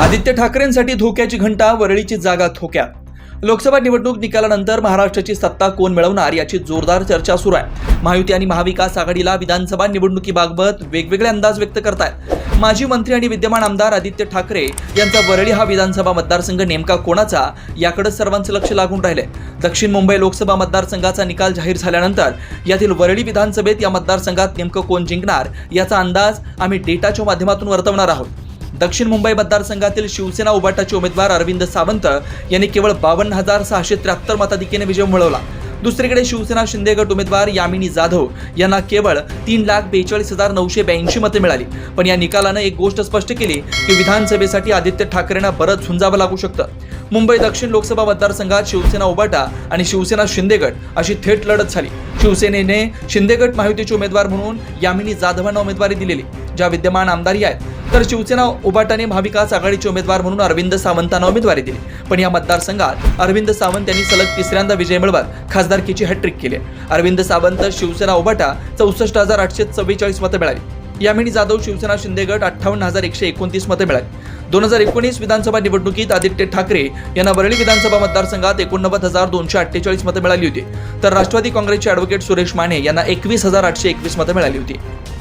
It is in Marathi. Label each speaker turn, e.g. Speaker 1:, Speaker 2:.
Speaker 1: आदित्य ठाकरेंसाठी धोक्याची घंटा वरळीची जागा धोक्यात. लोकसभा निवडणूक निकालानंतर महाराष्ट्राची सत्ता कोण मिळवणार याची जोरदार चर्चा सुरू आहे. महायुती आणि महाविकास आघाडीला विधानसभा निवडणुकीबाबत वेगवेगळे अंदाज व्यक्त करतायत. माजी मंत्री आणि विद्यमान आमदार आदित्य ठाकरे यांचा वरळी हा विधानसभा मतदारसंघ नेमका कोणाचा याकडे सर्वांचं लक्ष लागून राहिले दक्षिण मुंबई लोकसभा मतदारसंघाचा निकाल जाहीर झाल्यानंतर यातील वरळी विधानसभेत या मतदारसंघात नेमकं कोण जिंकणार याचा अंदाज आम्ही डेटाच्या माध्यमातून वर्तवणार आहोत. दक्षिण मुंबई मतदारसंघातील शिवसेना उभाटाचे उमेदवार अरविंद सावंत यांनी केवळ बावन्न हजार सहाशे त्र्याहत्तर मताधिक्याने विजय मिळवला. दुसरीकडे शिवसेना शिंदे गट उमेदवार यामिनी जाधव यांना केवळ तीन लाख बेचाळीस हजार नऊशे ब्याऐंशी मते मिळाली. पण या निकालानं एक गोष्ट स्पष्ट केली की विधानसभेसाठी आदित्य ठाकरेंना बरंच झुंजावं लागू शकतं. मुंबई दक्षिण लोकसभा मतदारसंघात शिवसेना उबाटा आणि शिवसेना शिंदे गट अशी थेट लढत झाली. शिवसेनेने शिंदे गट महायुतीचे उमेदवार म्हणून यामिनी जाधवांना उमेदवारी दिलेली ज्या विद्यमान आमदारी आहेत. तर शिवसेना उभाटाने महाविकास आघाडीचे उमेदवार म्हणून अरविंद सावंतांना उमेदवारी दिली. पण या मतदारसंघात अरविंद सावंत यांनी सलग तिसऱ्यांदा विजय मिळवत खासदारकीची हॅट्रिक केली अरविंद सावंत शिवसेना उभाटा चौसष्ट हजार आठशे चव्वेचाळीस मतं मिळाली. यामिनी जाधव शिवसेना शिंदे गट अठ्ठावन्न हजार एकशे एकोणतीस मतं मिळाली. दोन हजार एकोणीस विधानसभा निवडणुकीत आदित्य ठाकरे यांना वरळी विधानसभा मतदारसंघात एकोणनव्वद हजार दोनशे अठ्ठेचाळीस मतं मिळाली होती. तर राष्ट्रवादी काँग्रेसचे अॅडव्होकेट सुरेश माने यांना एकवीस हजार आठशे एकवीस मतं मिळाली होती.